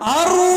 Arru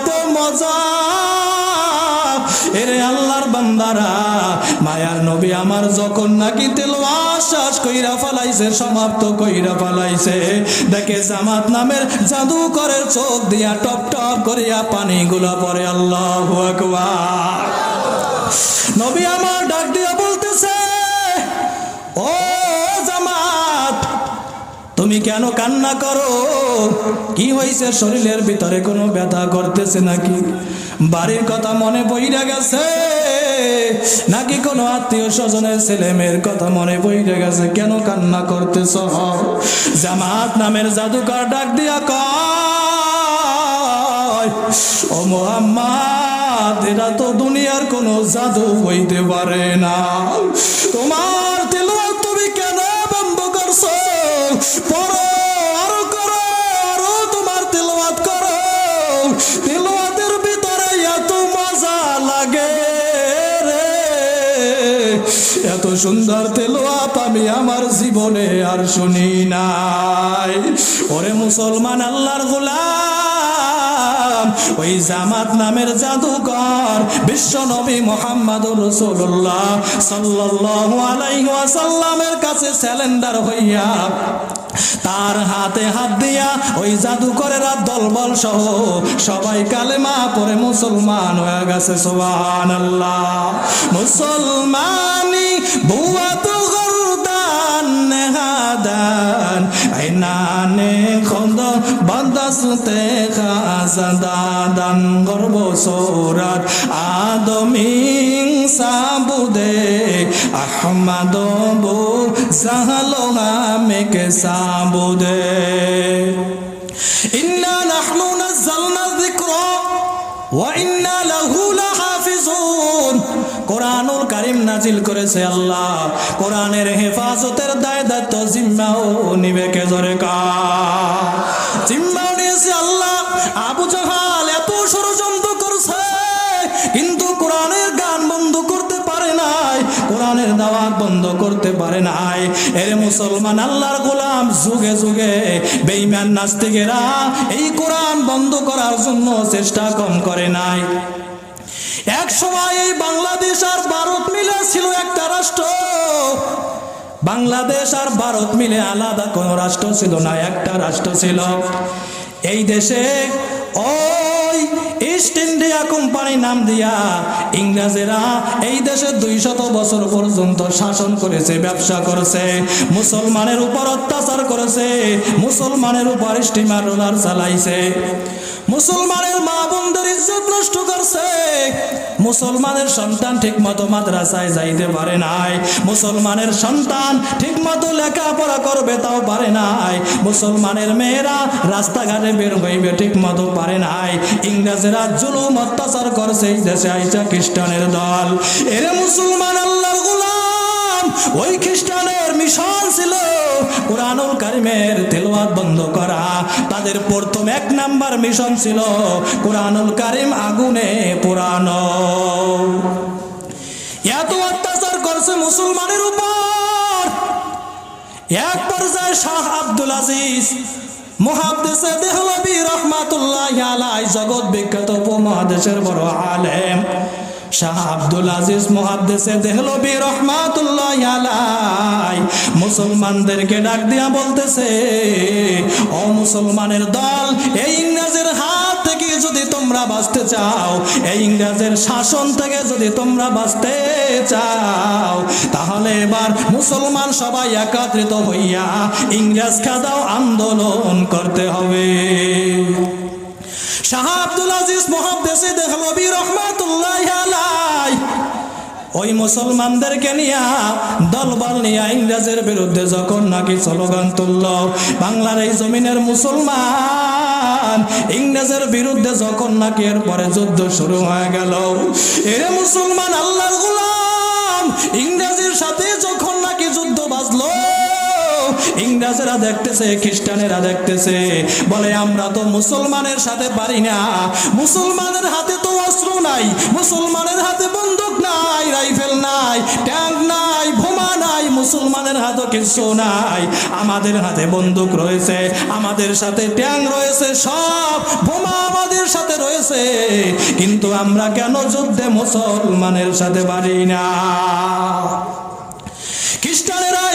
এত মজা। এরে আল্লাহর বান্দারা, মায়ার নবী আমার যখন নাকি তেলোয়াত শেষ কইরা ফালাইছে, সমাপ্ত কইরা ফালাইছে। দেখে জামাত নামের জাদুকরের চোখ দিয়া টপ টপ করিয়া পানিগুলা পরে আল্লাহু নবী আমার ডাক দিয়া তুমি কেন কান্না করো? কি হয়েছে? শরীরের ভিতরে কোনো ব্যথা করতেছে নাকি? বাড়ির কথা মনে বইরা গেছে? নাকি কোনো আত্মীয় স্বজনের ছেলে মেয়ের কথা মনে বইরা গেছে? কেন কান্না করতেছ? জামাত নামের জাদুকর ডাক দিয়া কয়, ও মোহাম্মদ, এরা তো দুনিয়ার কোনো জাদু হইতে পারে না। তোমার পড়ো, আরও করো মজা লাগে এত সুন্দর তেলোয়াত আমি আমার জীবনে আর শুনি নাই। ওরে মুসলমান, আল্লাহর গোলাম। ওই জামাত নামের জাদুকর বিশ্ব নবী মোহাম্মদ রসুল্লাহ সাল্লাল্লাহু আলাইহি ওয়াসাল্লামের কাছে স্যালেন্ডার হইয়া তার হাতে হাত দিয়া ওই জাদুকরেরা দলবল সহ সবাই কালেমা পরে মুসলমান হয়ে গেছে সোহান আল্লাহ মুসলমানি বুয়া খন্দ খাজাদান গর্ব সৌরাত। আদমিং সাবুদে আহমদ বু জাহালো হামেকে সাবুদে। কোরআনুল কারীম নাজিল করেছে আল্লাহ। কোরআনের হেফাজতের দায় দায়িত্ব জিম্মাও নিবে কে জোরে কা। জিম্মাও নিয়েছে আল্লাহ। আবু জাহাল এত ষড়যন্ত্র করছে, কিন্তু কোরআনের গান বন্ধ করতে পারে নাই, কোরআনের দাওয়াত বন্ধ করতে পারে নাই। এর মুসলমান, আল্লাহর গোলাম, যুগে যুগে বেঈমান নাস্তিকেরা এই কোরআন বন্ধ করার জন্য চেষ্টা কম করে নাই। এক সময় এই বাংলাদেশ আর ভারত মিলে ছিল একটা রাষ্ট্র। বাংলাদেশ আর ভারত মিলে আলাদা কোনো রাষ্ট্র ছিল না, একটা রাষ্ট্র ছিল। এই দেশে ওই ইস্ট ইন্ডিয়া কোম্পানি নাম দিয়া ইংরেজেরা এই দেশে দুই শত বছর পর্যন্ত শাসন করেছে, ব্যবসা করেছে, মুসলমানের উপর অত্যাচার করেছে, মুসলমানের উপর স্টিমার রোলার চালাইছে, মুসলমানের মা বোনদের ইজ্জত নষ্ট করছে। মুসলমানের সন্তান ঠিক মতো মাদ্রাসায় যাইতে পারে নাই। মুসলমানের সন্তান ঠিক মতো লেখাপড়া করবে তাও পারে নাই। মুসলমানের মেয়েরা রাস্তাঘাটে বের হইবে ঠিক মতো পারে নাই। ইংরেজেরা জুলুম অত্যাচার করছে দেশে, আইসা খ্রিস্টানের দল। এরে মুসলমান আল্লাহর গোলাম, ওই খ্রিস্টানের মিশন ছিল। কোরআনুল কারিমের বন্ধ করা। তাদের প্রথম এক নাম্বার মিশন ছিল কোরআনুল কারিম আগুনে পোড়ানো। এত অত্যাচার করছে মুসলমানের উপর। এক পর্যায়ে শাহ আব্দুল আজিজ মহাদেশে দেহলবি রহমাতুল্লাহ আলাই জগৎ বিখ্যাত উপমহাদেশের বড় আলেম শাহ আব্দুল আজিজ মহাদেশে দেহলবি রহমাতুল্লাহ আলাই। মুসলমানদেরকে ডাক দিয়া বলতেছে, ও মুসলমানের দল, এই ইংরেজের হাত থেকে যদি তোমরা বাঁচতে চাও, এই ইংরেজের শাসন থেকে যদি তোমরা বাঁচতে চাও, তাহলে এবার মুসলমান সবাই একত্রিত হইয়া ইংরেজ খাদাও আন্দোলন করতে হবে। শাহ আব্দুল আজিজ মহাদেশে দেখলবি রহমাতুল্লাহ ওই মুসলমানদেরকে নিয়ে দলবল নিয়ে ইংরেজের বিরুদ্ধে যখন নাকি স্লোগান তুলল, বাংলার এই জমিনের মুসলমান, ইংরেজের বিরুদ্ধে যখন নাকি এরপরে যুদ্ধ শুরু হয়ে গেল এরে মুসলমান আল্লাহর গোলাম, ইংরেজের সাথে যখন নাকি যুদ্ধ বাজলো ইংরেজরা দেখতেছে, খ্রিস্টানেরা দেখতেছে। বলে, আমরা তো মুসলমানের সাথে পারি না। মুসলমানের হাতে তো অস্ত্র নাই। মুসলমানের হাতে বন্দুক নাই, রাইফেল নাই, ট্যাঙ্ক নাই, বোমা নাই, মুসলমানের হাতে কিছু নাই। আমাদের হাতে বন্দুক রয়েছে, আমাদের সাথে ট্যাঙ্ক রয়েছে, সব বোমা আমাদের সাথে রয়েছে। কিন্তু আমরা কেন যুদ্ধে মুসলমানের সাথে পারি না?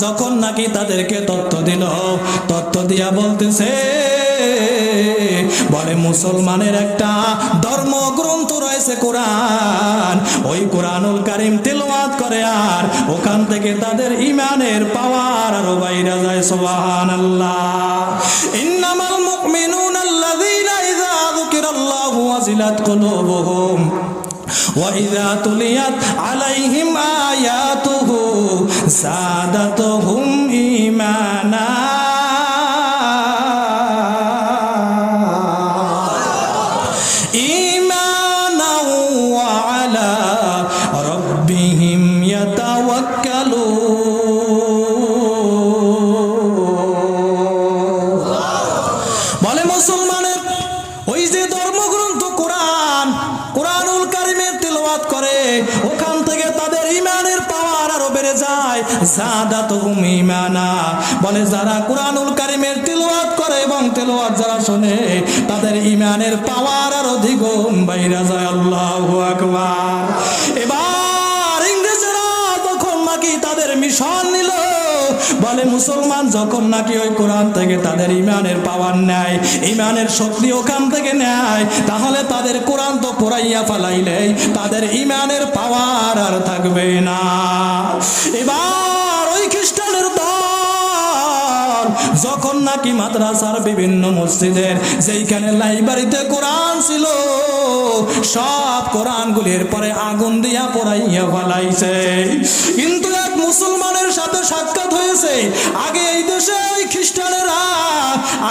যখন নাকি তাদেরকে তত্ত্ব দিল, তত্ত্ব দিয়া বলতেছে, বলে, মুসলমানের একটা ধর্মগ্রন্থ রয়েছে কোরআন। ওই কোরআনুল কারিম তেলওয়াত করে আর ওখান থেকে তাদের ইমানের পাওয়ার আরও বাইরা যায় সোহান আল্লাহ ইন্নামাল মুকমিনুন আল্লাযীনা ইযা সাদাত করে যারা শুনে, তাদের ইমানের পাওয়ার আরও দ্বিগুণ। বাইরা যায় আল্লাহু আকবার। এবার ইংরেজরা তখন নাকি তাদের মিশন নিল। বলে, মুসলমান যখন নাকি ওই কোরআন থেকে তাদের ইমানের পাওয়ার নেয়, ইমানের শক্তি ওখান থেকে নেয়, তাহলে তাদের কোরআন তো পড়াইয়া ফালাইলেই তাদের ইমানের পাওয়ার আর থাকবে না। এবার যখন নাকি মাদ্রাসার বিভিন্ন মসজিদের, যেইখানে লাইব্রেরিতে কোরআন ছিল, সব কোরআন গুলির পরে আগুন দিয়া পড়াইয়া ফেলাইছে। কিন্তু মুসলমানের সাথে সাক্ষাৎ হয়েছে। আগে এই দেশে ওই খ্রিস্টানেরা,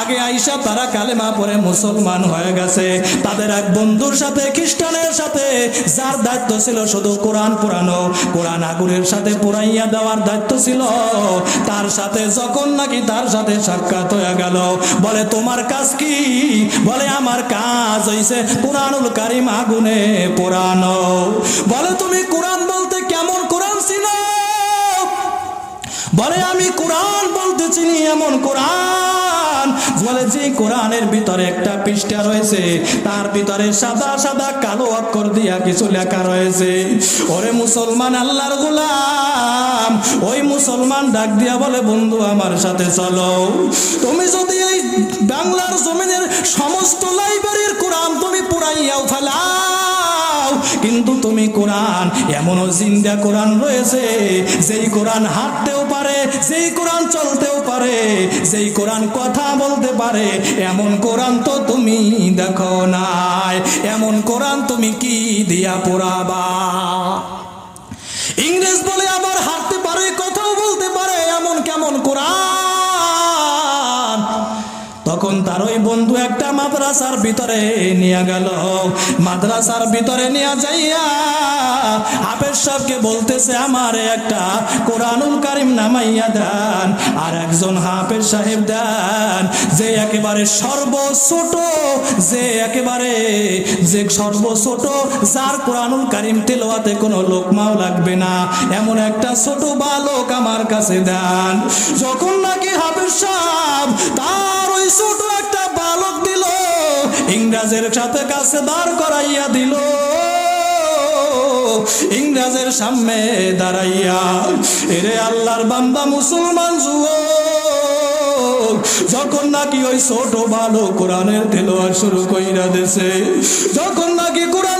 আগে আইসা তারা কালেমা পরে মুসলমান হয়ে গেছে। তাদের এক বন্ধুর সাথে, খ্রিস্টানের সাথে যার দায়িত্ব ছিল শুধু কোরআন পুরানো কোরআন আগুনের সাথে পুরাইয়া দেওয়ার দায়িত্ব ছিল। তার সাথে যখন নাকি তার সাথে সাক্ষাৎ হয়ে গেল, বলে, তোমার কাজ কি? বলে, আমার কাজ হইছে কোরআনুল কারিম আগুনে পোড়ানো। বলে, তুমি কোরআন বলতে কেমন কোরআন ছিল? বলে, আমি কোরআন বলতে চিনি, এমন কোরআন। বলে, যে কোরআনের ভিতরে একটা পৃষ্ঠা রয়েছে, তার ভিতরে সাদা সাদা, কালো অক্ষর দিয়া কিছু লেখা রয়েছে। ওরে মুসলমান, আল্লাহর গোলাম, ওই মুসলমান ডাক দিয়া বলে, বন্ধু, আমার সাথে চলো। তুমি যদি এই বাংলার জমিনের সমস্ত লাইব্রেরির কোরআন তুমি পুরাইয়াও ফেলাও কিন্তু তুমি কোরআন, এমনও জিন্দা কোরআন রয়েছে, যেই কোরআন হাঁটতেও পারে, যেই কোরআন চলতেও পারে, যেই কোরআন কথা বলতে পারে, এমন কোরআন তো তুমি দেখো নাই, এমন কোরআন তুমি কি দিয়া পড়াবা? ইংরেজ বলে আবার হাঁটতে পারে, কথাও বলতে পারে, এমন কেমন কোরআন? তার ওই বন্ধু একটা মাদ্রাসার ভিতরে নিয়ে গেল। মাদ্রাসার ভিতরে নিয়ে যাইয়া হাফেজ সাহেবকে বলতেছে, আমার একটা কোরআনুল কারিম নামাইয়া দেন আর একজন হাফেজ সাহেব দেন। যে একেবারে সর্বছোট, যে একেবারে, যে সর্বছোট, যার কোরআনুল কারিম তেলোয়াতে কোনো লোকমাও লাগবে না। এমন একটা ছোট বালক আমার কাছে দেন। যখন নাকি হাফেজ সাহেব তার ছোট একটা বালক দিল, ইংরাজের সাথে কাছে দাঁড় করাইয়া দিল। ইংরাজের সামনে দাঁড়াইয়া, এরে আল্লাহর বান্দা, মুসলমান যুবক, যখন নাকি ওই ছোট ভালো কোরআনের তেলোয়ার শুরু কইরা দেশে যখন নাকি কোরআনের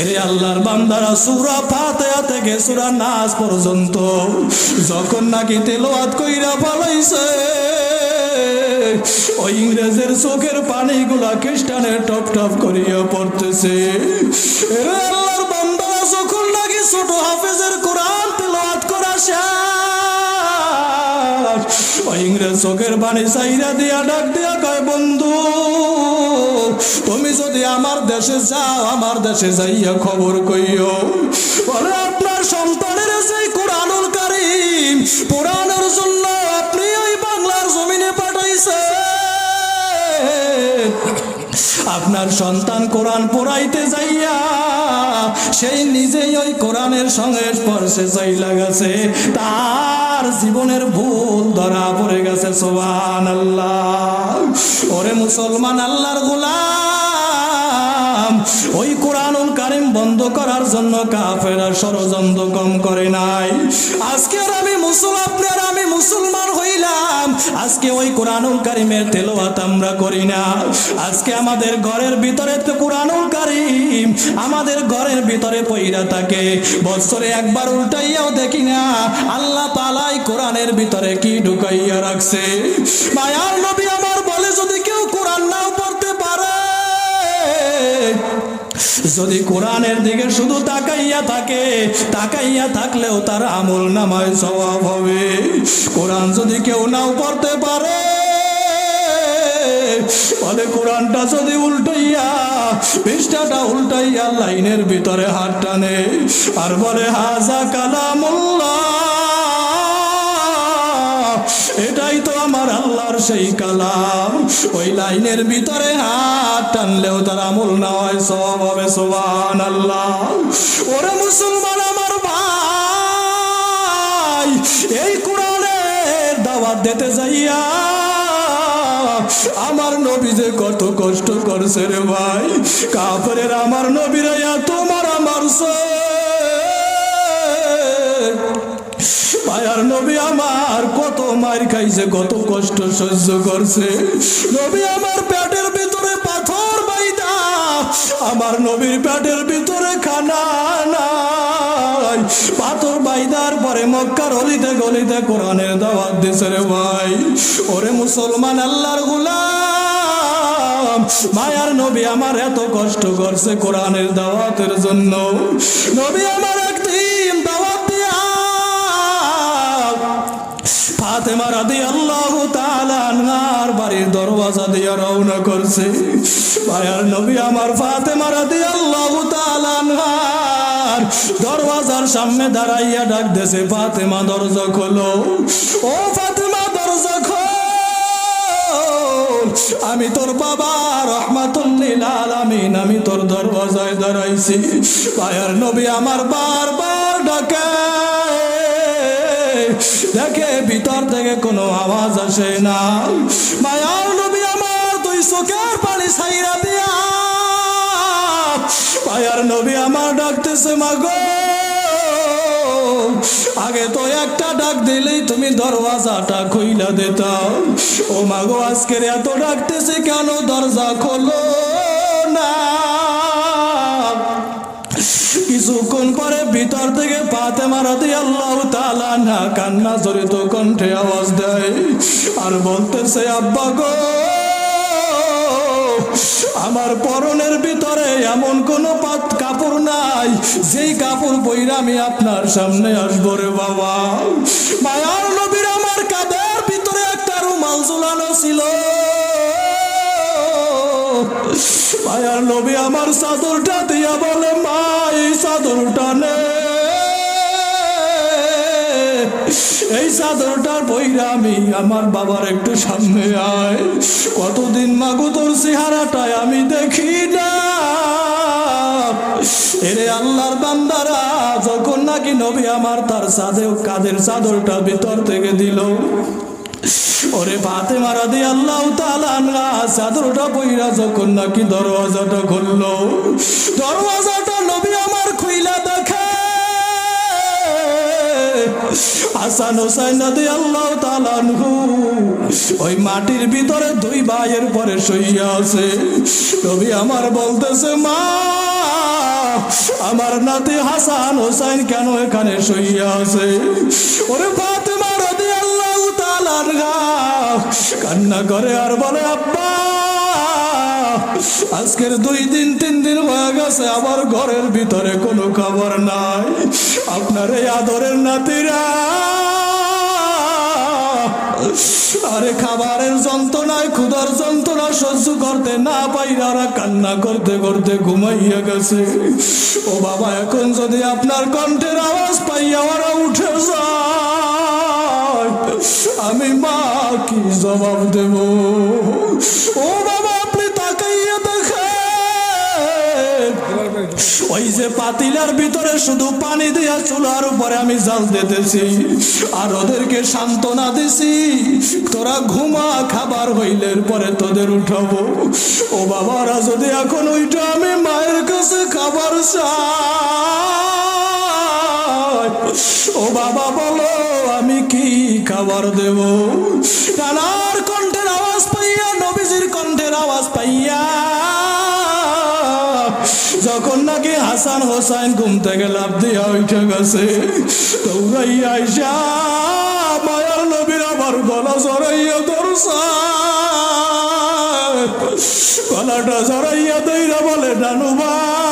এরে আল্লাহর বান্দারা, সুরা ফাতেহা থেকে সুরা নাস পর্যন্ত যখন নাকি তেলোয়াত কইরা পালাইছে ওই ইংরেজের চোখের পানিগুলা খ্রিস্টানের টপ টপ করিয়া পড়তেছে। এরে আল্লাহর বান্দারা, যখন নাকি ছোট হাফেজের কোরআন তেলোয়াত করা শেষ ইংরেজ চোখের পানি চাইরা দিয়া ডাক দিয়া কয়, বন্ধু, তুমি যদি আমার দেশে যাও, আমার দেশে যাইয়া খবর কইও। বলে আপনার সন্তানের সেই কোরআনুল কারিম পুরানোর জন্য আপনি ওই বাংলার জমিনে পাঠাইছে আপনার সন্তান কোরআন পড়াইতে যাইয়া, সেই নিজেই ওই কোরআনের সঙ্গে স্পর্শে চাইলা গেছে। তার জীবনের ভুল ধরা পড়ে গেছে সোহান আল্লাহ ওরে মুসলমান আল্লাহর গোলাম। ওই কোরআনুল কারিম বন্ধ করার জন্য কাফেরা ষড়যন্ত্র কম করে নাই। আজকে আমি মুসল আপনার আমি মুসলমান হইলাম। আজকে ওই কোরআনুল কারিমের তেলোয়াত আমরা করি না। আজকে আমাদের ঘরের ভিতরে তো কোরআনুল কারিম, আমাদের ঘরের ভিতরে পইরা থাকে। বছরে একবার উল্টাইয়াও দেখি না। আল্লাহ তালাই কোরআনের ভিতরে কি ঢুকাইয়া রাখছে? মায়ার নবী আমার বলে যদি কেউ যদি কোরআনের দিকে শুধু তাকাইয়া থাকে, তাকাইয়া থাকলেও তার আমল নামায় স্বভাব হবে। কোরআন যদি কেউ নাও পড়তে পারে বলে কোরআনটা যদি উল্টাইয়া, পৃষ্ঠাটা উল্টাইয়া লাইনের ভিতরে হাত টানে, আর বলে হাজা কালামুল্লাহ। আল্লাহর সেই কালাম। ওই লাইনের ভিতরে হাত টানলেও তার আমল না হয় সব হবে সোবান আল্লাহ ওরে মুসলমান আমার ভাই, এই কোরআনের দাওয়াত দিতে যাইয়া আমার নবী যে কত কষ্ট করছে রে ভাই কাপড়ের আমার নবীরা তোমার আমার সে। মায়ার নবী আমার কত মার খাইছে, কত কষ্ট সহ্য করছে। নবী আমার পেটের ভিতরে পাথর বাইদা, আমার নবীর পেটের ভিতরে খানা নাই। পাথর বাইদার পরে মক্কার অলিতে গলিতে কোরআনের দাওয়াত দিছে রে ভাই। ওরে মুসলমান আল্লাহর গুলাম, মায়ার নবী আমার এত কষ্ট করছে কোরআনের দাওয়াতের জন্য। নবী আমার ফাতেমা রাদি আল্লাহ বাড়ির দরওয়াজা দিয়ে রওনা করছে। নবী আমার ফাতেমা রাদি আল্লাহ তালার দরওয়াজার সামনে দাঁড়াইয়া ডাক দেছে ফাতেমা, দরজা খোলো। ও ফাতেমা, দরজা খোল। আমি তোর বাবা রহমাতুল্লিল আলামিন, আমি তোর দরওয়াজায় দাঁড়াইছি। পায়ার নবী আমার বারবার ডাকে। দেখে ভিতর থেকে কোনো আওয়াজ আসে না। মায়ার নবী আমার তুই চোখের পানি ছাইরা দিয়া। মায়ার নবী আমার ডাকতেছে, মাগো। আগে তো একটা ডাক দিলেই তুমি দরওয়াজাটা খুইলা দিতাম। ও মাগো, আজকের এত ডাকতেছে কেন দরজা খোলো? ভিতর থেকে পাতে মারাতে আল্লাহ তালা না কান্না জড়িত কণ্ঠে আওয়াজ দেয়। আর বলতেছে, আব্বা গো, আমার পরনের ভিতরে এমন কোনো পাত কাপড় নাই, যেই কাপড় পইরা আমি আপনার সামনে আসব রে বাবা। মায়ার নবীর আমার কাদের ভিতরে একটা রুমাল ঝুলানো ছিল। মায়ার নবী আমার চাদরটা দিয়া বলে মা এই চাদরটা নে। এই চাদরটার বইরা আমি আমার বাবার একটু সামনে আয়। কতদিন মাগো তোর চেহারাটায় আমি দেখি না। এরে আল্লাহর বান্দারা, যখন নাকি নবী আমার তার চাঁদে কাদের চাদরটা ভিতর থেকে দিল ওরে পাতে মারা দিয়ে আল্লাহ চাদরটা বইরা যখন নাকি দরওয়াজাটা খুললো, দরওয়াজাটা নবী আমার খুইলা দেখে। হাসান হোসাইন আল্লাহ তালানহু ওই মাটির ভিতরে দুই ভাইয়ের পরে সইয়া আছে। নবী আমার বলতেছে, মা, আমার নাতি হাসান হোসাইন কেন এখানে সইয়া আছে? ওরে আল্লাহ কান্না করে আর বলে, আব্বা, আজকের দুই দিন, তিন দিন হয়ে গেছে, আমার ঘরের ভিতরে কোনো খবর নাই। আপনার এই আদরের নাতিরা, আরে খাবারের যন্ত্রণায়, ক্ষুধার যন্ত্রণা সহ্য করতে না পাইরা কান্না করতে করতে ঘুমাইয়া গেছে। ও বাবা, এখন যদি আপনার কণ্ঠের আওয়াজ পাইয়া ওরা উঠে জবাব দেব। ও বাবা, আপনি তাকাইয়া দেখেন। ওই যে পাতিলার ভিতরে শুধু পানি দিয়া চুলার উপরে আমি জাল দিতেছি, আর ওদেরকে সান্ত্বনা দিছি, তোরা ঘুমা খাবার হইলের পরে তোদের উঠাবো। ও বাবারা, যদি এখন ওইটা আমি মায়ের কাছে খাবার চাই। ও বাবা বলো, আমি কি খাবার দেব? কানার কণ্ঠের আওয়াজ পাইয়া, নবীজির কণ্ঠের আওয়াজ পাইয়া, যখন নাকি হাসান হোসাইন ঘুম থেকে লাভ দিয়া উঠে গেছে, দৌড়াইয়া মায়ার নবীর আবার গলা জড়াইয়া ধরছা। গলাটা জড়াইয়া দইরা বলে ডানু ভাই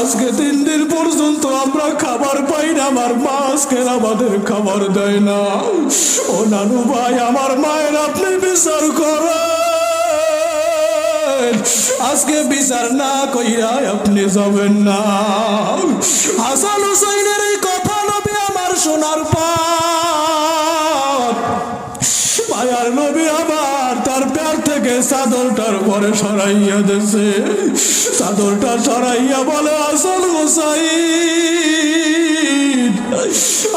আজকে তিন দিন পর্যন্ত আমরা খাবার পাই না, আমার মা আজকে আমাদের খাবার দেয় না। ও নানু ভাই, আমার মায়ের আপনি বিচার করেন। আজকে বিচার না কইরা আপনি যাবেন না। হাসান হুসাইনের এই কথা নবী আমার শোনার পর, মায়ার নবী প্যার থেকে চাদরটার পরে সরাইয়া দেছে চাদরটা সরাইয়া বলে, আসল গোসাই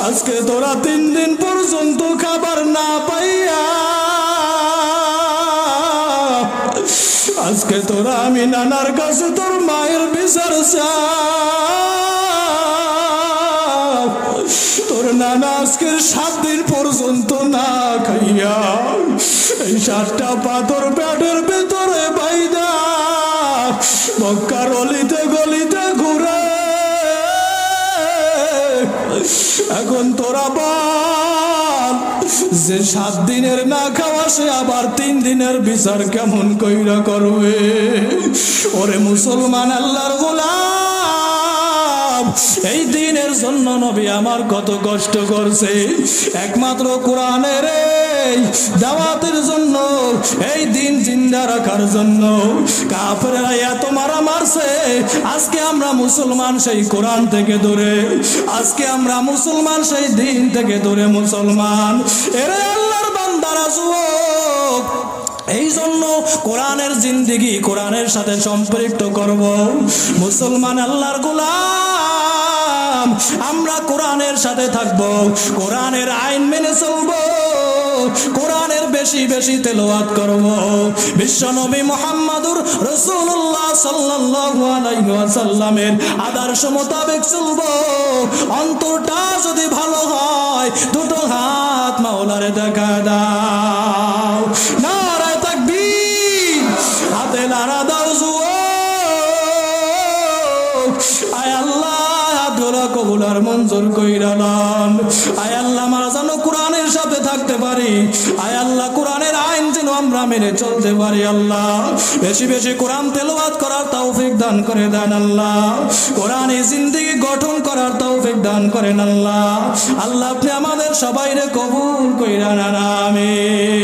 আজকে তোরা তিন দিন পর্যন্ত খাবার না পাইয়া, আজকে তোরা আমি নানার কাছে তোর মায়ের বিচার তোর নানা আজকের সাত দিন পর্যন্ত না খাইয়া এই সাতটা পাথর পেটের ভেতরে বাইদা, মক্কার অলিতে গলিতে ঘুরে। এখন তোরা বল, যে সাত দিনের না খাওয়া, সে আবার তিন দিনের বিচার কেমন কইরা করবে? ওরে মুসলমান আল্লাহর গোলাম, এই দিনের জন্য নবী আমার কত কষ্ট করছে। একমাত্র কোরআনের এই দাওয়াতের জন্য, এই দিন জিন্দা রাখার জন্য। কাফেরা এত মারা মারছে, আজকে আমরা মুসলমান সেই কোরআন থেকে দূরে, আজকে আমরা মুসলমান সেই দিন থেকে দূরে মুসলমান। এরে আল্লাহর বান্দারা, যুবক, এই জন্য কোরআনের জিন্দিগি কোরআনের সাথে সম্পৃক্ত করব। মুসলমান আল্লাহর গোলাম, আমরা কোরআনের সাথে থাকব, কোরআনের আইন মেনে চলব। কোরআনের বেশি বেশি তেলাওয়াত করব। বিশ্বনবী মুহাম্মাদুর রাসূলুল্লাহ সাল্লাল্লাহু আলাইহি আদর্শ মোতাবেক চলব। অন্তরটা যদি ভালো হয়, দুটো হাত মাওলারে দেখা দাও। নারায় তাকবীর, হাতে নাড়া দাও আয় আল্লাহ, হাতগুলো কবুল আর মঞ্জুর কইরা লন আয় আমরা মেনে চলতে পারি আল্লাহ। বেশি বেশি কোরআন তেলবাদ করার তৌফিক দান করে দেন আল্লাহ। কোরআনে জিন্দিগি গঠন করার তৌফিক দান করেন আল্লাহ। আল্লাহ আপনি আমাদের সবাইরে কবুল কইরা না আমি